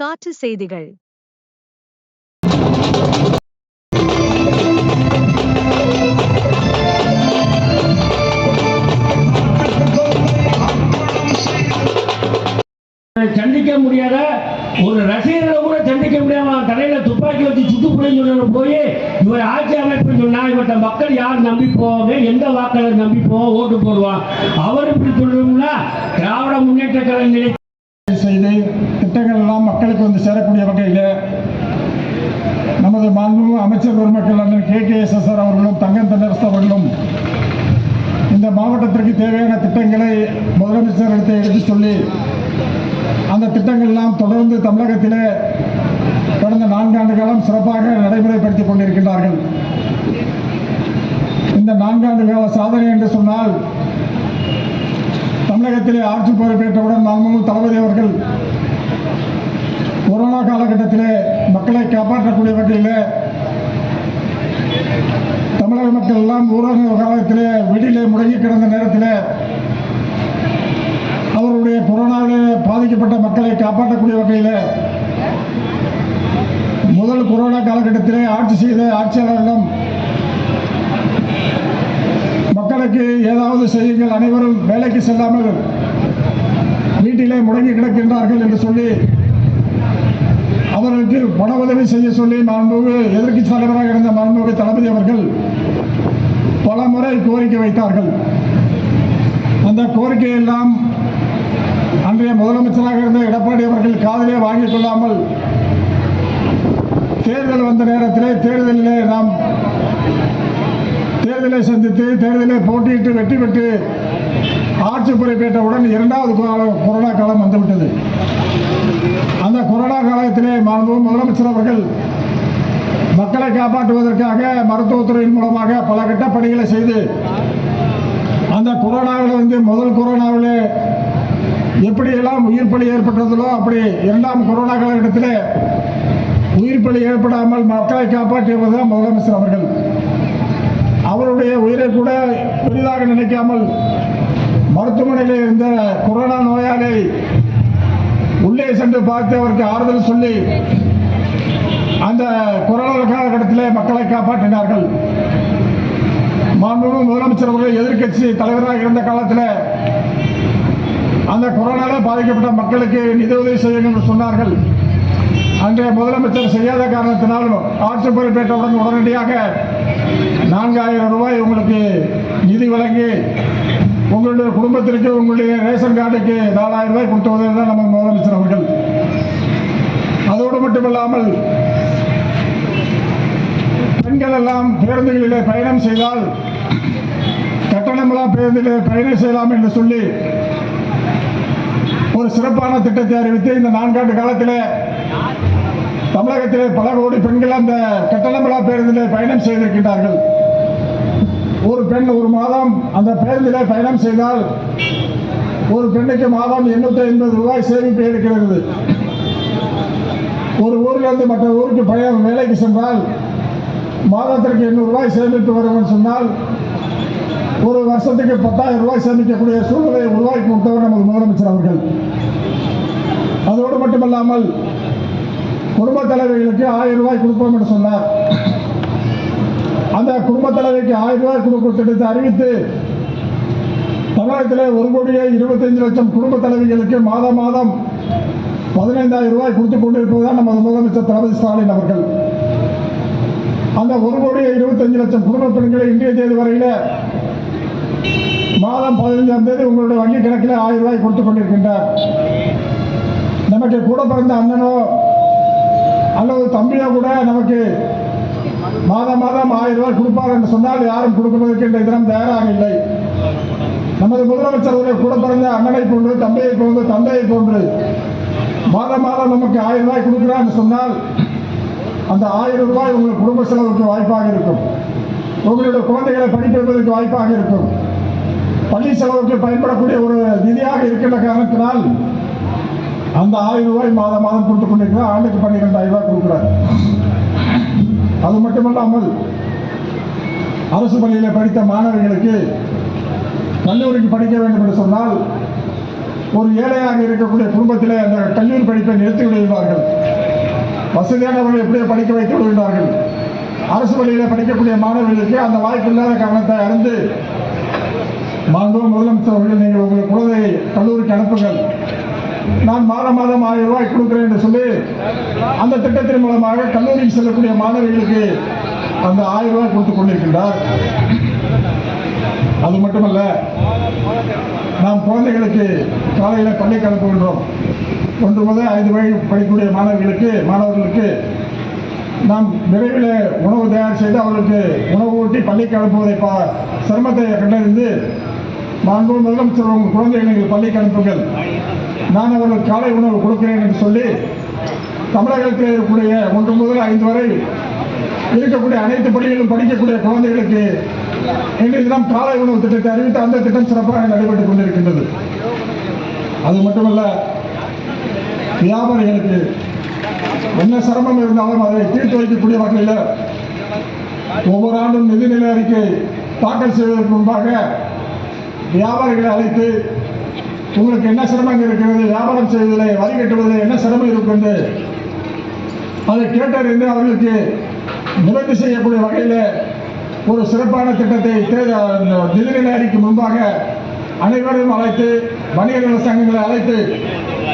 காற்று செய்திகள். சந்திக்க முடியாத ஒரு ரசிகர்களை கூட சந்திக்க முடியாம தலையில துப்பாக்கி வச்சு சுட்டுப்புள்ளைன்னு போய் இவர் ஆட்சி அமைப்பு சொன்னா இவர்கிட்ட மக்கள் யார் நம்பி போவாங்க எந்த வாக்காளர் நம்பி போவோம் ஓட்டு போடுவான். அவர் இப்படி சொல்லணும்னா திராவிட முன்னேற்ற கழக நிலை செய்து திட்டங்கள் எல்லாம் மக்களுக்கு வந்து சேரக்கூடிய வகையில் நமது மாண்பு அமைச்சர் பெருமக்கள் அண்ணன் K K S S R அவர்களும் தங்கம் தென்னரசு அவர்களும் இந்த மாவட்டத்திற்கு தேவையான திட்டங்களை முதலமைச்சர் எடுத்து சொல்லி அந்த திட்டங்கள் எல்லாம் தொடர்ந்து தமிழகத்திலே கடந்த நான்காண்டு காலம் சிறப்பாக நடைமுறைப்படுத்திக் கொண்டிருக்கின்றார்கள். இந்த நான்காண்டு கால சாதனை என்று சொன்னால் தமிழகத்திலே ஆட்சி பொறுப்பேற்றவுடன் மாண்புமிகு தளபதி அவர்கள் கொரோனா காலகட்டத்திலே மக்களை காப்பாற்றக்கூடிய வகையில் தமிழக மக்கள் எல்லாம் ஊரக காலத்திலே வெளியிலே முடங்கி கிடந்த நேரத்தில் அவருடைய கொரோனாவிலே பாதிக்கப்பட்ட மக்களை காப்பாற்றக்கூடிய வகையில் முதல் கொரோனா காலகட்டத்திலே ஆட்சி செய்த ஆட்சியாளர்களிடம் மக்களுக்கு ஏதாவது செய்யுங்கள் அனைவரும் வேலைக்கு செல்லாமல் வீட்டிலே முடங்கி கிடக்கின்றார்கள் என்று சொல்லி உதவி செய்ய சொல்லி மாண்புமிகு எதிர்க்கட்சி தலைவராக இருந்த மாண்புமிகு தளபதி அவர்கள் பல முறை கோரிக்கை வைத்தார்கள். அந்த கோரிக்கையெல்லாம் அன்றைய முதலமைச்சராக இருந்த எடப்பாடி அவர்கள் காதலே வாங்கிக் கொள்ளாமல் தேர்தல் வந்த நேரத்திலே தேர்தலிலே நாம் தேர்தலை சந்தித்து தேர்தலை போட்டியிட்டு வெற்றி பெற்று ஆட்சி பொறுப்பேற்றவுடன் இரண்டாவது கொரோனா காலம் வந்துவிட்டது. காலத்திலே முதலமைச்சர் அவர்கள் மக்களை காப்பாற்றுவதற்காக மருத்துவத்துறையின் மூலமாக பல கட்ட பணிகளை செய்து அந்த கொரோனாவில் வந்து முதல் கொரோனாவில் எப்படியெல்லாம் உயிர் பலி ஏற்பட்டதோ அப்படி இரண்டாம் கொரோனா காலகட்டத்தில் உயிர் பலி ஏற்படாமல் மக்களை காப்பாற்றியவர் தான் முதலமைச்சர் அவர்கள். அவருடைய உயிரை கூட பெரிதாக நினைக்காமல் மருத்துவமனையில் இருந்த கொரோனா நோயாளி உள்ளே சென்று பார்த்து அவருக்கு ஆறுதல் சொல்லி அந்த கொரோனா காலகட்டத்தில் மக்களை காப்பாற்றினார்கள். மாண்புமிகு முதலமைச்சர் அவர்கள் எதிர்க்கட்சி தலைவராக இருந்த காலத்தில் அந்த கொரோனாவில் பாதிக்கப்பட்ட மக்களுக்கு நிதியுதவி செய்யுங்கள் என்று சொன்னார்கள். அன்றைய முதலமைச்சர் செய்யாத காரணத்தினால் ஆட்சி பொறுப்பேற்றவுடன் உடனடியாக நான்காயிரம் ரூபாய் உங்களுக்கு நிதி வழங்கி உங்களுடைய குடும்பத்திற்கு உங்களுடைய ரேஷன் கார்டுக்கு நாலாயிரம் ரூபாய் கொடுத்த உதவி தான் நம்ம முதலமைச்சர் அவர்கள். அதோடு மட்டுமில்லாமல் பெண்கள் எல்லாம் பேருந்துகளிலே பயணம் செய்தால் கட்டணமெல்லாம் பேருந்திலே பயணம் செய்யலாம் என்று சொல்லி ஒரு சிறப்பான திட்டத்தை அறிவித்து இந்த நான்காண்டு காலத்தில் தமிழகத்திலே பல கோடி பெண்கள் அந்த கட்டணமில்லா பேருந்திலே பயணம் செய்திருக்கின்றார்கள். ஒரு பெண் ஒரு மாதம் அந்த பேருந்திலே பயணம் செய்தால் ஒரு பெண்ணுக்கு மாதம் எண்ணூற்றி ஐம்பது ரூபாய் சேமிப்பு இருக்கிறது ஒரு ஊரிலிருந்து மற்ற ஊருக்கு பயணம் வேலைக்கு சென்றால் மாதத்திற்கு எண்ணூறு ரூபாய் சேமிப்பு வரும் சொன்னால் ஒரு வருஷத்துக்கு பத்தாயிரம் ரூபாய் சேமிக்கக்கூடிய சூழ்நிலையை உருவாக்கி கொடுத்தவர் நமது முதலமைச்சர் அவர்கள். அதோடு மட்டுமல்லாமல் குடும்ப தலைவர்களுக்கு ஆயிரம் ரூபாய் கொடுப்போம் என்று சொன்னார். அந்த குடும்ப தலைவிக்கு ஆயிரம் ரூபாய் கொடுக்கும் திட்டத்தை அறிவித்து தமிழகத்தில் ஒரு கோடியே இருபத்தைந்து லட்சம் குடும்ப தலைவிகளுக்கு மாதம் மாதம் பதினைந்தாயிரம் ரூபாய் கொடுத்து கொண்டிருப்பதுதான் நமது முதலமைச்சர் தளபதி ஸ்டாலின் அவர்கள். அந்த ஒரு கோடியே இருபத்தஞ்சு லட்சம் குடும்ப பெண்களை இன்றைய தேதி வரையில் மாதம் பதினைஞ்சாம் தேதி உங்களுடைய வங்கி கணக்கில் ஆயிரம் ரூபாய் கொடுத்து கொண்டிருக்கின்றார். நமக்கு கூட பிறந்த அண்ணனோ அல்லது தம்பியோ கூட நமக்கு மாதம் மாதம் ஆயிரம் ரூபாய் கொடுப்பார் என்று சொன்னால் யாரும் கொடுப்பதற்கு இந்த தினம் தயாராக இல்லை. நமது முதலமைச்சர் அவர்கள் கூட பிறந்த அண்ணனை போன்று தம்பையை போன்று தந்தையை போன்று மாதம் மாதம் நமக்கு ஆயிரம் ரூபாய் கொடுக்குறான்னு என்று சொன்னால் அந்த ஆயிரம் ரூபாய் உங்கள் குடும்ப செலவுக்கு வாய்ப்பாக இருக்கும். உங்களுடைய குழந்தைகளை படிப்பதற்கு வாய்ப்பாக இருக்கும். பள்ளி செலவுக்கு பயன்படக்கூடிய ஒரு நிதியாக இருக்கின்ற காரணத்தினால் அந்த ஆயிரம் ரூபாய் மாதம் மாதம் கொடுத்து கொண்டிருக்கிறார். ஆண்டுக்கு பன்னிரெண்டாயிரம் ரூபாய் கொடுக்குறார். அது மட்டுமல்லாமல் அரசு பள்ளியில் படித்த மாணவர்களுக்கு கல்லூரிக்கு படிக்க வேண்டும் என்று சொன்னால் ஒரு ஏழையாக இருக்கக்கூடிய குடும்பத்தில் அந்த கல்லூரி படிப்பை நிறுத்தி விடுகிறார்கள் வசதியானவர்கள் எப்படியோ படிக்க வைத்து விடுகிறார்கள் அரசு பள்ளியில் படிக்கக்கூடிய மாணவர்களுக்கு அந்த வாய்ப்பு இல்லாத காரணத்தை அறிந்து மாண்பு முதலமைச்சர் அவர்கள் நீங்கள் உங்கள் குழந்தையை கல்லூரிக்கு அனுப்புங்கள். நான் மாதம் மாதம் ஆயிரம் ரூபாய் கொடுக்குறேன் என்று சொல்லி அந்த திட்டத்தின் மூலமாக கல்லூரிக்கு செல்லக்கூடிய மாணவிகளுக்கு அந்த ஆயிரம் ரூபாய் கொடுத்துக் கொண்டிருக்கின்றார். அது மட்டுமல்ல நாம் குழந்தைகளுக்கு காலையில் பள்ளிக்கு அனுப்புகின்றோம் ஒன்று முதல் ஐந்து வயது படிக்கக்கூடிய மாணவர்களுக்கு மாணவர்களுக்கு நாம் விரைவில் உணவு தயார் செய்து அவர்களுக்கு உணவு ஊட்டி பள்ளிக்கு அனுப்புவதை பா சிரமத்தை கண்டறிந்து மாண்பு முதலமைச்சர் உங்கள் குழந்தைகளை பள்ளிக்கு அனுப்புங்கள். நான் அவர்கள் காலை உணவு கொடுக்கிறேன் என்று சொல்லி தமிழகத்தில் இருக்கக்கூடிய ஒன்று முதல் ஐந்து வரை இருக்கக்கூடிய அனைத்து பள்ளிகளிலும் படிக்கக்கூடிய குழந்தைகளுக்கு இன்றைய தினம் காலை உணவு திட்டத்தை அறிவித்து அந்த திட்டம் சிறப்பாக நடைபெற்றுக் கொண்டிருக்கின்றது. அது மட்டுமல்ல வியாபாரிகளுக்கு என்ன சிரமம் இருந்தாலும் அதை தீர்த்து வைக்கக்கூடிய வகையில் ஒவ்வொரு ஆண்டும் நிதிநிலை அறிக்கை தாக்கல் செய்வதற்கு முன்பாக வியாபாரிகளை அழைத்து உங்களுக்கு என்ன சிரமம் இருக்கிறது? வியாபாரம் செய்வதில் வரி கட்டுவதில் என்ன சிரமம் இருக்கிறது அதை கேட்டறிந்து அவர்களுக்கு நிவர்த்தி செய்யக்கூடிய வகையில் ஒரு சிறப்பான திட்டத்தை தேர்தல் நிதிநிலை அறிக்கை முன்பாக அனைவரையும் அழைத்து வணிகர்கள் சங்கங்களை அழைத்து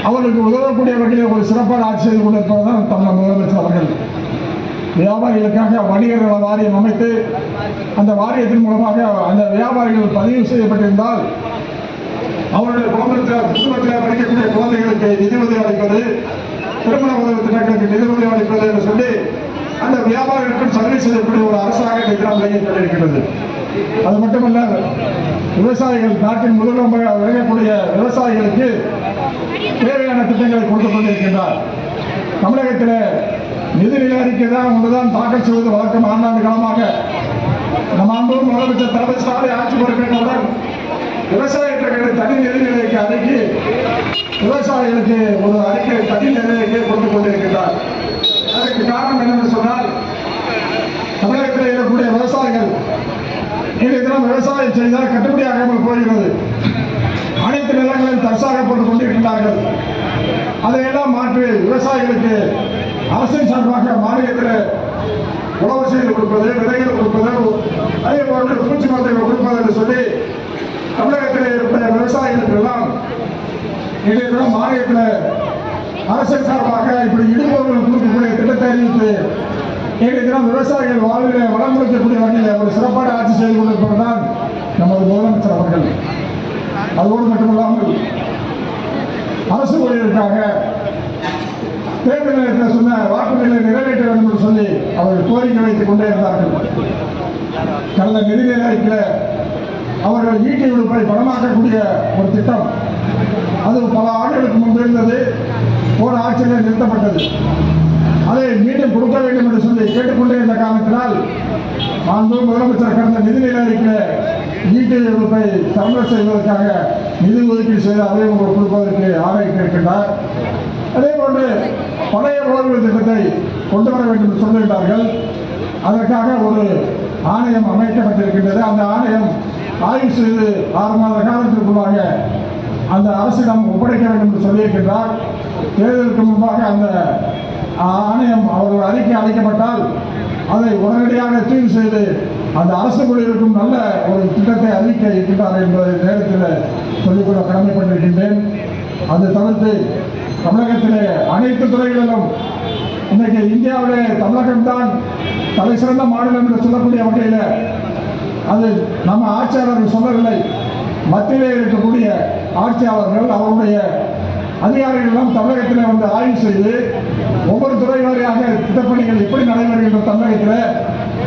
அவர்களுக்கு உதவக்கூடிய வகையில் ஒரு சிறப்பான ஆட்சி செய்து கொண்டிருப்பதுதான் தமிழக முதலமைச்சர் அவர்கள். வியாபாரிகளுக்காக வணிகர்கள் வாரியம் அமைத்து அந்த வாரியத்தின் மூலமாக அந்த வியாபாரிகள் பதிவு செய்யப்பட்டிருந்தால் அவர்கள் குடும்பத்தில் படிக்கக்கூடிய குழந்தைகளுக்கு நிதி உதவி அளிப்பது திருமண உதவி திட்டங்களுக்கு நிதி உதவி அளிப்பது என்று சொல்லி அந்த வியாபாரிகளுக்கும் சர்வீஸ் செய்யக்கூடிய ஒரு அரசாக இந்த கிராமம் இயக்கப்பட்டிருக்கிறது அது மட்டுமல்ல விவசாயிகள் நாட்டின் முதல்வராக விளங்கக்கூடிய விவசாயிகளுக்கு தேவையான திட்டங்களை கொடுத்துக் கொண்டிருக்கின்றார் தமிழகத்தில் நிதிநிலை அறிக்கை தான் ஒன்றுதான் தாக்கல் செய்வது வழக்கம் ஆண்டாண்டு காலமாக நம் அன்பு முதலமைச்சர் தலைமை ஸ்டாலின் ஆட்சி பொறுப்பேற்றவுடன் விவசாயத்திற்கு தனி நிதிநிலைக்கு அணுகி விவசாயிகளுக்கு ஒரு அறிக்கை தனி நிதிநிலைக்கு கொண்டு கொண்டிருக்கிறார் அதற்கு காரணம் என்னென்னு சொன்னால் தமிழகத்தில் இருக்கக்கூடிய விவசாயிகள் இன்றைய தினம் விவசாயம் செய்தால் கட்டுப்படியாகாமல் போகிறது அனைத்து நிலங்களையும் தற்சாகப்பட்டுக் கொண்டிருக்கிறார்கள் அதையெல்லாம் மாற்றி விவசாயிகளுக்கு அரசின் சார்பாக மானியத்தில் உணவு செய்து கொடுப்பது விதைகள் கொடுப்பது அதே போன்று பூச்சி மருந்துகள் கொடுப்பது என்று சொல்லி தமிழகத்தில் இருக்கிற விவசாயிகளுக்கு எல்லாம் இன்றைய தினம் மானியத்தில் அரசு சார்பாக இப்படி இடுபவர்கள் கொடுக்கக்கூடிய திட்டத்தை அறிவித்து இன்றைய தினம் விவசாயிகள் வாழ்வில் வளம் கொடுக்கக்கூடிய வகையில் ஒரு சிறப்பான ஆட்சி செய்து கொண்டிருப்பதுதான் நமது முதலமைச்சர் அவர்கள். அதோடு மட்டுமல்லாமல் அரசு ஊழியருக்காக தேர்தல் நேரத்தில் சொன்ன வாக்குறுதிகளை நிறைவேற்ற வேண்டும் என்று சொல்லி அவர்கள் கோரிக்கை வைத்துக் கொண்டே இருந்தார்கள். கடந்த நிதிநிலை அறிக்கையில் அவர்கள் ஈட்டி உறுப்பை பணமாக்கக்கூடிய ஒரு திட்டம். அது பல ஆண்டுகளுக்கு முன்பு இருந்தது. போன ஆட்சியில் நிறுத்தப்பட்டது. அதை மீண்டும் கொடுக்க வேண்டும் என்று சொல்லி கேட்டுக்கொண்டே இருந்த காரணத்தினால் மாண்பு முதலமைச்சர் கடந்த நிதிநிலை அறிக்கையில் ஈட்டி உறுப்பை தமிழர் செய்வதற்காக நிதி ஒதுக்கீடு செய்து அதை உங்களுக்கு கொடுப்பதற்கு ஆணையிட்டு இருக்கின்றார் அதே போன்று பழைய ஓய்வு திட்டத்தை கொண்டு வர வேண்டும் என்று சொல்லுகிறார்கள் அதற்காக ஒரு ஆணையம் அமைக்கப்பட்டிருக்கின்றது. அந்த ஆணையம் ஆய்வு செய்து ஆறு மாத காலத்திற்குள்ளாக அந்த அரசிடம் ஒப்படைக்க வேண்டும் என்று சொல்லியிருக்கின்றார். தேர்தலுக்கு முன்பாக அந்த ஆணையம் அவர்கள் அறிக்கை அளிக்கப்பட்டால் அதை உடனடியாக தீர்வு செய்து அந்த அரசு இருக்கும் நல்ல ஒரு திட்டத்தை அறிவிக்க இருக்கின்றார் என்பதை நேரத்தில் சொல்லிக்கொள்ள கடமைப்பட்டிருக்கின்றேன். அது தவிர்த்து தமிழகத்திலே அனைத்து துறைகளிலும் இன்னைக்கு இந்தியாவிலே தமிழகம்தான் தலை சிறந்த மாநிலம் என்று சொல்லக்கூடிய வகையில் அது நம்ம ஆட்சியாளர்கள் சொல்லவில்லை. மத்தியிலே இருக்கக்கூடிய ஆட்சியாளர்கள் அவருடைய அதிகாரிகள்லாம் தமிழகத்தில் வந்து ஆய்வு செய்து ஒவ்வொரு துறை வாரியாக திட்டப்பணிகள் எப்படி நடைபெறுகின்ற தமிழகத்தில்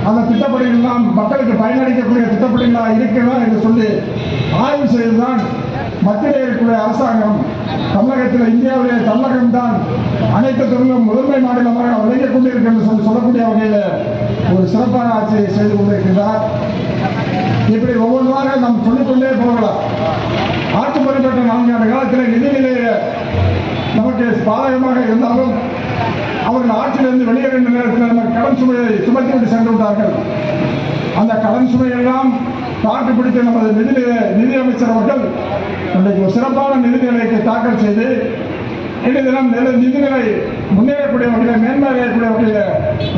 அந்த திட்டப்பணிகள் மக்களுக்கு பயனளிக்கக்கூடிய திட்டப்பணிகளாக இருக்கிறதா என்று சொல்லி ஆய்வு செய்துதான் மத்தியிலே இருக்கக்கூடிய அரசாங்கம் தமிழகத்தில் இந்தியாவிலே தமிழகம் தான் அனைத்து துறையிலும் முதன்மை மாநிலமாக விளங்கிக் கொண்டிருக்கிறது சொல்லி சொல்லக்கூடிய வகையில் ஒரு சிறப்பான ஆட்சியை செய்து கொண்டிருக்கிறார். இப்படி ஒவ்வொன்றாக நாம் சொல்லிக்கொண்டே போகலாம். ஆட்சி பொறுப்பேற்ற நான்கு காலத்தில் நிதிநிலையில நமக்கு பாதகமாக இருந்தாலும் அவர்கள் ஆட்சியிலிருந்து வெளியேறுகின்ற நேரத்தில் நம்ம கடன் சுமையை சுமத்தி விட்டு சென்று விட்டார்கள். அந்த கடன் சுமையெல்லாம் தாக்கு பிடித்த நமது நிதி நிதி அமைச்சர் அவர்கள் இன்றைக்கு சிறப்பான நிதிநிலைக்கு தாக்கல் செய்து இன்றைய தினம் நில நிதிநிலை முன்னேறக்கூடிய வகையில் மேன்மையடையக்கூடிய வகையில்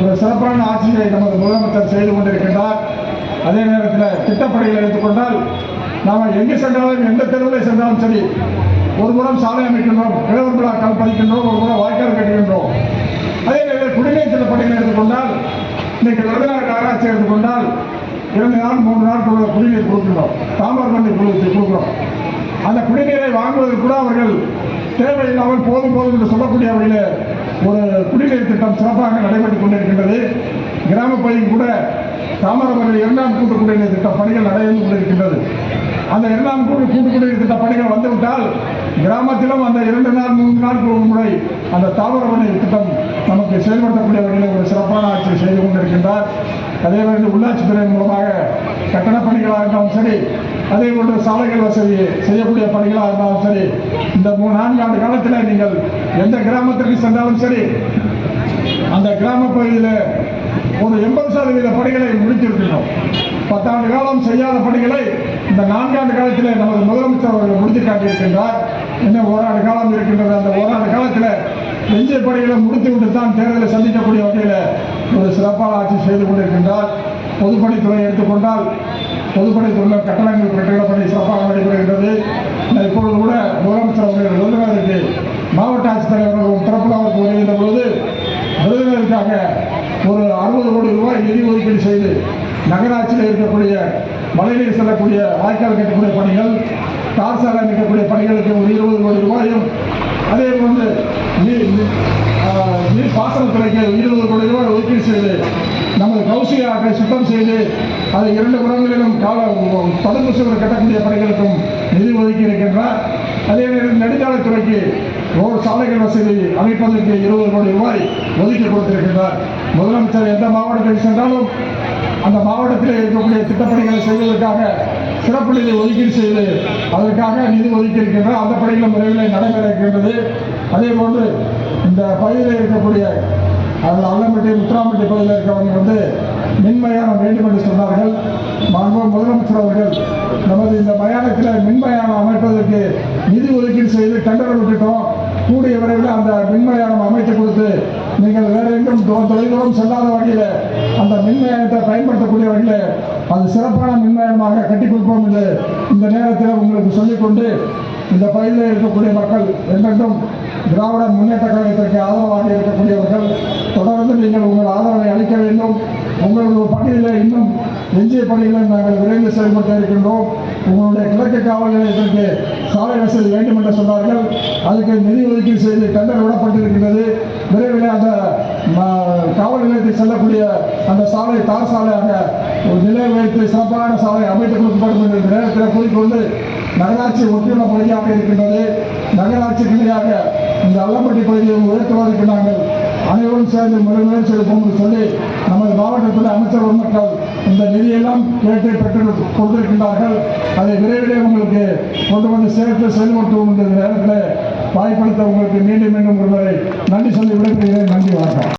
ஒரு சிறப்பான ஆட்சியை நமது முதலமைச்சர் செய்து கொண்டிருக்கின்றார். அதே நேரத்தில் திட்டப்படையில் எடுத்துக்கொண்டால் நாம் எங்கு சென்றாலும் எந்த தெருவில் சென்றாலும் சரி ஒரு முறம் சாலை அமைக்கின்றோம் கிழவர் விழாக்கள் பதிக்கின்றோம் ஒரு முறை வாய்க்கால் கட்டுகின்றோம். அதே நேரத்தில் குடிநீர் திட்டப்பணிகளை எடுத்துக்கொண்டால் இன்னைக்கு விருதுநகர் ஆராய்ச்சி எடுத்துக்கொண்டால் இரண்டு நாள் மூன்று நாள் குடிநீர் கொடுக்கின்றோம். தாமிரபரணி குழுவத்தை கொடுக்கிறோம். அந்த குடிநீரை வாங்குவதற்கு கூட அவர்கள் தேவையில்லாமல் போதும் போதும் என்று சொல்லக்கூடிய வகையில் ஒரு குடிநீர் திட்டம் சிறப்பாக நடைபெற்றுக் கொண்டிருக்கின்றது. கிராம பகுதியில் கூட தாமிரபரணி இரண்டாம் கூட்டுக்குடிநீர் திட்ட பணிகள் நடைபெற்று கொண்டிருக்கின்றது. அந்த இரண்டாம் கூட்டு கூட்டுக்குடிநீர் திட்ட பணிகள் வந்துவிட்டால் கிராமத்திலும் அந்த இரண்டு நாள் மூன்று நாட்கள் ஒரு முறை அந்த தாமிரபரணி திட்டம் நமக்கு செயல்படுத்தக்கூடிய வகையில் ஒரு சிறப்பான ஆட்சி செய்து கொண்டிருக்கின்றார். அதே மாதிரி உள்ளாட்சித்துறை மூலமாக கட்டணப் பணிகளாக இருந்தாலும் சரி அதே போன்று சாலைகள் வசதி செய்யக்கூடிய பணிகளாக இருந்தாலும் சரி இந்த மூணு நான்கு ஆண்டு காலத்தில் நீங்கள் எந்த கிராமத்திற்கு சென்றாலும் சரி அந்த கிராம பகுதியில் ஒரு எண்பது சதவீத பணிகளை முடித்திருக்கிறோம் பத்தாண்டு காலம் செய்யாத பணிகளை இந்த நான்காண்டு காலத்தில் நமது முதலமைச்சர் அவர்கள் முடித்து காட்டியிருக்கின்றார். இன்னும் ஓராண்டு காலம் இருக்கின்றது. அந்த ஓராண்டு காலத்தில் எஞ்சிய பணிகளை முடித்துவிட்டு தான் தேர்தலை சந்திக்கக்கூடிய வகையில் ஒரு சிறப்பான ஆட்சி செய்து கொண்டிருக்கின்றார். பொதுப்பணித்துறை எடுத்துக்கொண்டால் பொதுப்பணித்துறையில் கட்டணங்கள் கட்டிட பணி சிறப்பாக நடைபெறுகின்றது இப்பொழுது கூட முதலமைச்சர் அவர்கள் விருதுநகருக்கு மாவட்ட ஆட்சித்தலைவர் திறப்பில் அவருக்கு வருகின்ற பொழுது விருதுநகருக்காக ஒரு அறுபது கோடி ரூபாய் நிதி ஒதுக்கீடு செய்து நகராட்சியில் இருக்கக்கூடிய மழைநீர் வாய்க்கால் கட்டக்கூடிய பணிகள் தார் சாலை அமைக்கக்கூடிய பணிகளுக்கு ஒரு இருபது கோடி ரூபாயும். அதே போன்று நீர் நீர், ஆஹ், பாசனத்துறைக்கு இருபது கோடி ரூபாய் ஒதுக்கீடு செய்து நமது கௌசிக ஆற்றை சுத்தம் செய்து அதை இரண்டு புறங்களிலும் கால தடுப்பு சுவர் கட்டக்கூடிய பணிகளுக்கும் நிதி ஒதுக்கி இருக்கின்றார். அதே நேரம் நெடுஞ்சாலைத்துறைக்கு ரோடு சாலைகள் வசதி அமைப்பதற்கு இருபது கோடி ரூபாய் ஒதுக்கி கொடுத்திருக்கின்றார். முதலமைச்சர் எந்த மாவட்டத்தில் சென்றாலும் அந்த மாவட்டத்தில் இருக்கக்கூடிய திட்டப்பணிகளை செய்வதற்காக சிறப்பு நிதி ஒதுக்கீடு செய்து அதற்காக நிதி ஒதுக்கி அந்த பணிகள் விரைவில் நடைபெற இருக்கின்றது அதே போன்று இந்த பகுதியில் இருக்கக்கூடிய அது அல்லம்பட்டி முத்துராம்பட்டி பகுதியில் இருக்கிறவங்க வந்து மின்மயானம் வேண்டும் என்று சொன்னார்கள். மாண்பு முதலமைச்சர் அவர்கள் நமது இந்த மயானத்தில் மின்மயானம் அமைப்பதற்கு நிதி ஒதுக்கீடு செய்து டெண்டர் விட்டுட்டோம். கூடிய விரைவில் அந்த மின்மயானம் அமைத்து கொடுத்து நீங்கள் வேற எங்கும் தொழிலும் தொலைதூரம் செல்லாத வகையில் அந்த மின்மயத்தை பயன்படுத்தக்கூடிய வகையில் அது சிறப்பான மின்மயமாக கட்டி கொடுப்போம் என்று இந்த நேரத்தில் உங்களுக்கு சொல்லிக்கொண்டு இந்த பகுதியில் இருக்கக்கூடிய மக்கள் என்றென்றும் திராவிட முன்னேற்ற கழகத்திற்கு ஆதரவாக இருக்கக்கூடியவர்கள் தொடர்ந்து நீங்கள் உங்கள் ஆதரவை அளிக்க வேண்டும். உங்களுடைய பணியில் இன்னும் எஞ்சிய பணிகளை நாங்கள் விரைந்து செயல்பட்டு இருக்கின்றோம். உங்களுடைய கிழக்கு காவல் நிலையத்திற்கு சாலை வசதி வேண்டும் என்று சொன்னார்கள். அதுக்கு நிதி ஒதுக்கீடு செய்து டெண்டர் விடப்பட்டிருக்கின்றது விரைவில் அந்த காவல் நிலையத்தில் செல்லக்கூடிய அந்த சாலை தார் சாலையாக நிலை வைத்து சிறப்பான சாலை அமைத்துக் கொடுக்கப்படும் என்ற நேரத்தில் கூறிக்கொண்டு நகராட்சி ஒட்டியுள்ள பகுதியாக இருக்கின்றது. நகராட்சி கிளையாக இந்த அல்லம்பட்டி பகுதியை உயர்த்துவதற்கு நாங்கள் அனைவரும் சேர்ந்து முழுமையாக முயற்சி சொல்லி நமது மாவட்டத்தில் அமைச்சர் மக்கள் இந்த நிதியெல்லாம் கேட்டு பெற்று கொடுத்திருக்கின்றார்கள். அதை விரைவிலே உங்களுக்கு கொண்டு வந்து சேர்த்து செயல்படுத்துவோம் என்ற நேரத்தில் வாய்ப்பளித்த உங்களுக்கு மீண்டும் மீண்டும் ஒருவரை நன்றி சொல்லி விடைபெறுகிறேன். நன்றி வணக்கம்.